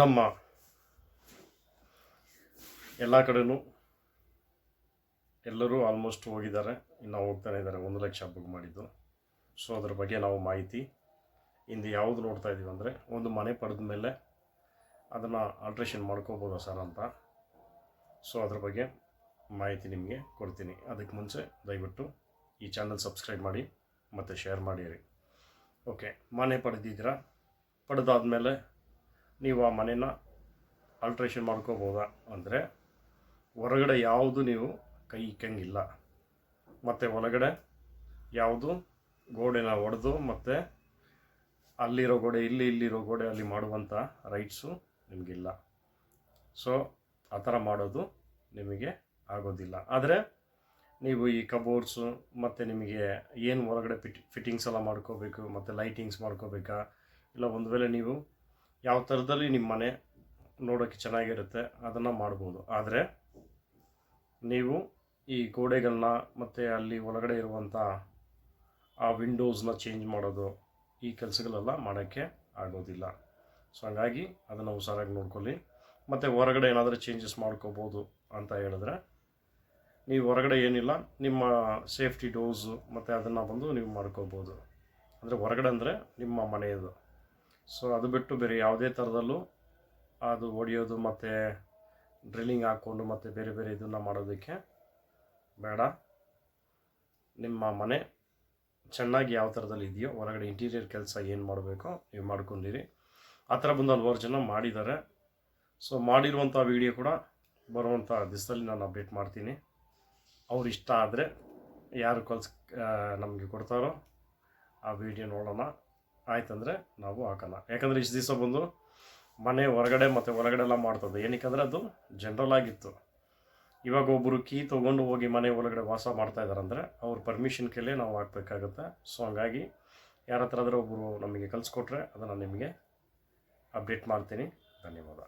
ನಮ್ಮ ಎಲ್ಲ ಕಡೆಯೂ ಎಲ್ಲರೂ ಆಲ್ಮೋಸ್ಟ್ ಹೋಗಿದ್ದಾರೆ. ಇನ್ನು ಹೋಗ್ತಾನೆ ಇದ್ದಾರೆ. ಒಂದು ಲಕ್ಷ ಬುಕ್ ಮಾಡಿದ್ದು. ಸೊ ಅದ್ರ ಬಗ್ಗೆ ನಾವು ಮಾಹಿತಿ ಇಂದು ಯಾವುದು ನೋಡ್ತಾ ಇದ್ದೀವಿ ಅಂದರೆ, ಒಂದು ಮನೆ ಪಡೆದ ಮೇಲೆ ಅದನ್ನು ಆಲ್ಟ್ರೇಷನ್ ಮಾಡ್ಕೋಬೋದಾ ಸರ್ ಅಂತ. ಸೊ ಅದ್ರ ಬಗ್ಗೆ ಮಾಹಿತಿ ನಿಮಗೆ ಕೊಡ್ತೀನಿ. ಅದಕ್ಕೆ ಮುಂಚೆ ದಯವಿಟ್ಟು ಈ ಚಾನಲ್ ಸಬ್ಸ್ಕ್ರೈಬ್ ಮಾಡಿ ಮತ್ತು ಶೇರ್ ಮಾಡಿರಿ ಓಕೆ ಮನೆ ಪಡೆದಿದ್ದೀರಾ? ಪಡೆದಾದ್ಮೇಲೆ ನೀವು ಆ ಮನೇನ ಆಲ್ಟ್ರೇಷನ್ ಮಾಡ್ಕೋಬೋದಾ ಅಂದರೆ ಹೊರಗಡೆ ಯಾವುದು ನೀವು ಕೈ ಇಕ್ಕಂಗಿಲ್ಲ ಮತ್ತು ಒಳಗಡೆ ಯಾವುದು ಗೋಡೆನ ಒಡೆದು ಮತ್ತು ಅಲ್ಲಿರೋ ಗೋಡೆ, ಇಲ್ಲಿ ಇಲ್ಲಿರೋ ಗೋಡೆ ಅಲ್ಲಿ ಮಾಡುವಂಥ ರೈಟ್ಸು ನಿಮಗಿಲ್ಲ. ಸೊ ಆ ಥರ ಮಾಡೋದು ನಿಮಗೆ ಆಗೋದಿಲ್ಲ. ಆದರೆ ನೀವು ಈ ಕಬೋರ್ಡ್ಸು ಮತ್ತು ನಿಮಗೆ ಏನು ಹೊರಗಡೆ ಫಿಟ್ ಫಿಟ್ಟಿಂಗ್ಸ್ ಎಲ್ಲ ಮಾಡ್ಕೋಬೇಕು, ಮತ್ತು ಲೈಟಿಂಗ್ಸ್ ಮಾಡ್ಕೋಬೇಕಾ? ಇಲ್ಲ ಒಂದು ವೇಳೆ ನೀವು ಯಾವ ಥರದಲ್ಲಿ ನಿಮ್ಮ ಮನೆ ನೋಡೋಕ್ಕೆ ಚೆನ್ನಾಗಿರುತ್ತೆ ಅದನ್ನು ಮಾಡ್ಬೋದು. ಆದರೆ ನೀವು ಈ ಗೋಡೆಗಳನ್ನ ಮತ್ತು ಅಲ್ಲಿ ಒಳಗಡೆ ಇರುವಂಥ ಆ ವಿಂಡೋಸ್ನ ಚೇಂಜ್ ಮಾಡೋದು, ಈ ಕೆಲಸಗಳೆಲ್ಲ ಮಾಡೋಕ್ಕೆ ಆಗೋದಿಲ್ಲ. ಸೊ ಹಂಗಾಗಿ ಅದನ್ನು ಹುಷಾರಾಗಿ ನೋಡ್ಕೊಳ್ಳಿ. ಮತ್ತು ಹೊರಗಡೆ ಏನಾದರೂ ಚೇಂಜಸ್ ಮಾಡ್ಕೋಬೋದು ಅಂತ ಹೇಳಿದ್ರೆ ನೀವು ಹೊರಗಡೆ ಏನಿಲ್ಲ, ನಿಮ್ಮ ಸೇಫ್ಟಿ ಡೋಸು ಮತ್ತು ಅದನ್ನು ಬಂದು ನೀವು ಮಾಡ್ಕೋಬೋದು. ಅಂದರೆ ಹೊರಗಡೆ ಅಂದರೆ ನಿಮ್ಮ ಮನೆಯದು. ಸೊ ಅದು ಬಿಟ್ಟು ಬೇರೆ ಯಾವುದೇ ಥರದಲ್ಲೂ ಅದು ಹೊಡೆಯೋದು ಮತ್ತು ಡ್ರಿಲ್ಲಿಂಗ್ ಹಾಕ್ಕೊಂಡು ಮತ್ತು ಬೇರೆ ಬೇರೆ ಇದನ್ನು ಮಾಡೋದಕ್ಕೆ ಬೇಡ. ನಿಮ್ಮ ಮನೆ ಚೆನ್ನಾಗಿ ಯಾವ ಥರದಲ್ಲಿ ಇದೆಯೋ ಹೊರಗಡೆ ಇಂಟೀರಿಯರ್ ಕೆಲಸ ಏನು ಮಾಡಬೇಕೋ ನೀವು ಮಾಡ್ಕೊಂಡಿರಿ. ಆ ಥರ ಬಂದು ಹಲವಾರು ಜನ ಮಾಡಿದ್ದಾರೆ. ಸೊ ಮಾಡಿರುವಂಥ ವೀಡಿಯೋ ಕೂಡ ಬರುವಂಥ ದಿವಸದಲ್ಲಿ ನಾನು ಅಪ್ಡೇಟ್ ಮಾಡ್ತೀನಿ. ಅವ್ರು ಇಷ್ಟ ಆದರೆ ಯಾರು ಕಲ್ಸ್ ನಮಗೆ ಕೊಡ್ತಾರೋ ಆ ವಿಡಿಯೋ ನೋಡೋಣ. ಆಯ್ತಂದರೆ ನಾವು ಹಾಕಲ್ಲ. ಯಾಕಂದರೆ ಇಷ್ಟು ದಿವಸ ಬಂದು ಮನೆ ಹೊರಗಡೆ ಮತ್ತು ಹೊರಗಡೆ ಎಲ್ಲ ಮಾಡ್ತದೆ ಏನಕ್ಕಂದ್ರೆ ಅದು ಜನರಲ್ ಆಗಿತ್ತು. ಇವಾಗ ಒಬ್ಬರು ಕೀ ತೊಗೊಂಡು ಹೋಗಿ ಮನೆ ಒಳಗಡೆ ವಾಸ ಮಾಡ್ತಾ ಇದ್ದಾರೆ ಅಂದರೆ ಅವ್ರ ಪರ್ಮಿಷನ್ ಕೇಳಿ ನಾವು ಹಾಕ್ಬೇಕಾಗುತ್ತೆ. ಸೊ ಹಂಗಾಗಿ ಯಾರ ಹತ್ರ ಒಬ್ಬರು ನಮಗೆ ಕಲಿಸ್ಕೊಟ್ರೆ ಅದನ್ನು ನಿಮಗೆ ಅಪ್ಡೇಟ್ ಮಾಡ್ತೀನಿ. ಧನ್ಯವಾದ.